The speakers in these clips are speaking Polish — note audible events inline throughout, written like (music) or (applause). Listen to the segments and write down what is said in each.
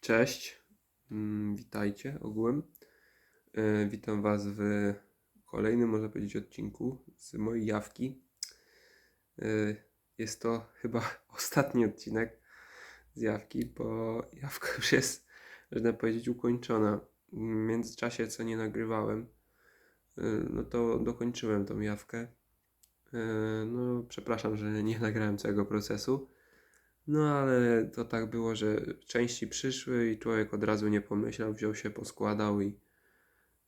Cześć, witajcie ogółem. Witam Was w kolejnym, można powiedzieć, odcinku z mojej jawki. Jest to chyba (laughs) ostatni odcinek z jawki, bo jawka już jest, można powiedzieć, ukończona. W międzyczasie, co nie nagrywałem, no to dokończyłem tą jawkę. No, przepraszam, że nie (laughs) nagrałem całego procesu. No ale to tak było, że części przyszły i człowiek od razu nie pomyślał, wziął się, poskładał i,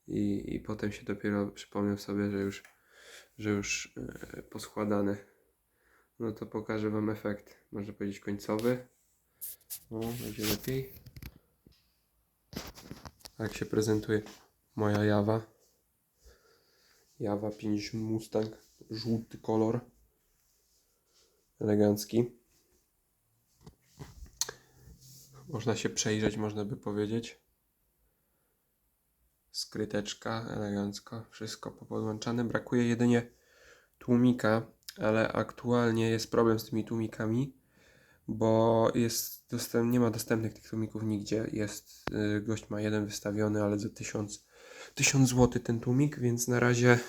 i, i potem się dopiero przypomniał sobie, że już, że już e, poskładane. No to pokażę Wam efekt, można powiedzieć końcowy. O, będzie lepiej. Tak się prezentuje moja jawa. Jawa 50 Mustang, żółty kolor. Elegancki. Można się przejrzeć, można by powiedzieć. Skryteczka, elegancko, wszystko popodłączane. Brakuje jedynie tłumika, ale aktualnie jest problem z tymi tłumikami, bo jest dostęp, nie ma dostępnych tych tłumików nigdzie. Jest, yy, gość ma jeden wystawiony, ale za 1000, 1000 zł ten tłumik, więc na razie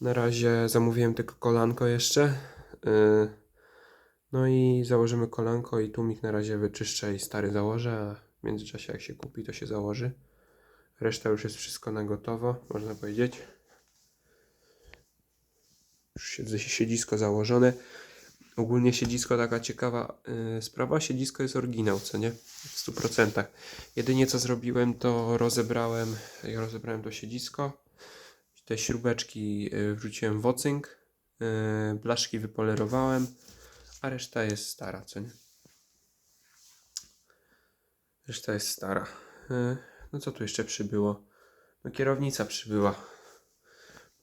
na razie zamówiłem tylko kolanko jeszcze. Yy, no i założymy kolanko i tłumik na razie wyczyszczę i stary założę, a w międzyczasie jak się kupi to się założy. Reszta już jest wszystko na gotowo, można powiedzieć. Już siedzisko założone. Ogólnie siedzisko taka ciekawa yy, sprawa. Siedzisko jest oryginał, co nie? W 100%. Jedynie co zrobiłem to rozebrałem, ja rozebrałem to siedzisko. Te śrubeczki yy, wrzuciłem w ocynk. Yy, blaszki wypolerowałem a reszta jest stara, co nie? Reszta jest stara. E, No co tu jeszcze przybyło? No kierownica przybyła.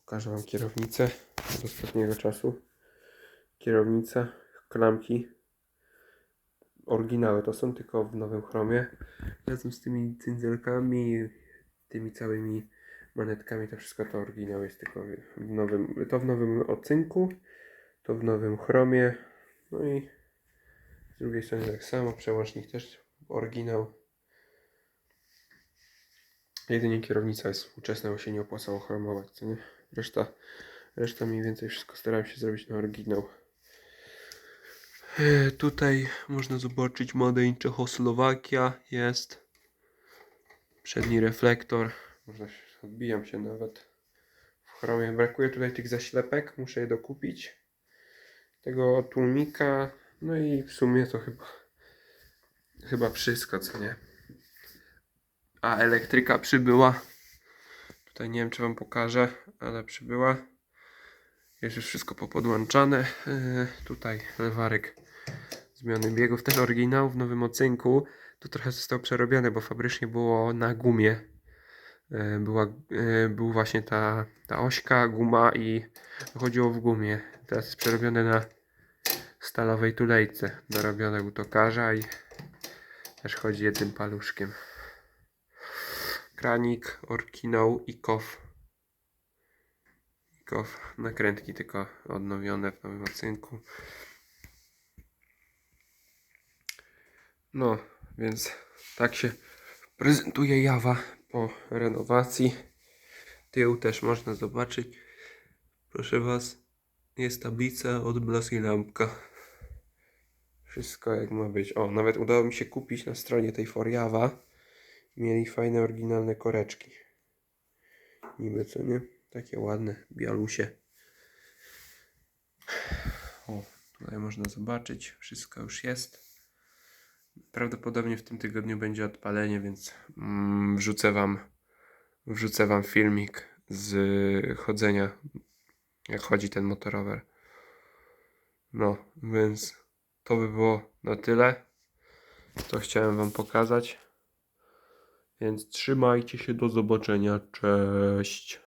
Pokażę wam kierownicę od ostatniego czasu. Kierownica, klamki. Oryginały to są tylko w nowym chromie. Razem z tymi cyndzelkami, tymi całymi monetkami, to wszystko to oryginał jest tylko w nowym, to w nowym ocynku, to w nowym chromie, no i z drugiej strony tak samo, przełącznik też oryginał. Jedynie kierownica jest współczesna, bo się nie opłacało chromować, co nie? Reszta, reszta mniej więcej wszystko starałem się zrobić na oryginał. E, Tutaj można zobaczyć Made in Czechoslowakia jest. Przedni reflektor. Można się, odbijam się nawet w chromie. Brakuje tutaj tych zaślepek, muszę je dokupić tego tłumika. No i w sumie to chyba chyba wszystko, co nie. A elektryka przybyła. Tutaj nie wiem, czy wam pokażę, ale przybyła. Jest już wszystko popodłączane. Yy, tutaj lewarek zmiany biegów, też oryginał w nowym ocynku. Tu trochę został przerobiony, bo fabrycznie było na gumie. Yy, była, yy, był właśnie ta, ta ośka, guma i chodziło w gumie. Teraz jest przerobione na stalowej tulejce dorobione u tokarza i też chodzi jednym paluszkiem. Kranik, orkinał i kow. I kow. Nakrętki tylko odnowione w nowym ocynku. No, więc tak się prezentuje Jawa po renowacji. Tył też można zobaczyć. Proszę Was, jest tablica od blask i lampka. Wszystko jak ma być. O, nawet udało mi się kupić na stronie tej Forjawa. Mieli fajne, oryginalne koreczki. Niby co nie? Takie ładne, bialusie. O, tutaj można zobaczyć. Wszystko już jest. Prawdopodobnie w tym tygodniu będzie odpalenie, więc mm, wrzucę wam wrzucę wam filmik z chodzenia jak chodzi ten motorower. No, więc to by było na tyle. To chciałem Wam pokazać. Więc trzymajcie się, do zobaczenia. Cześć.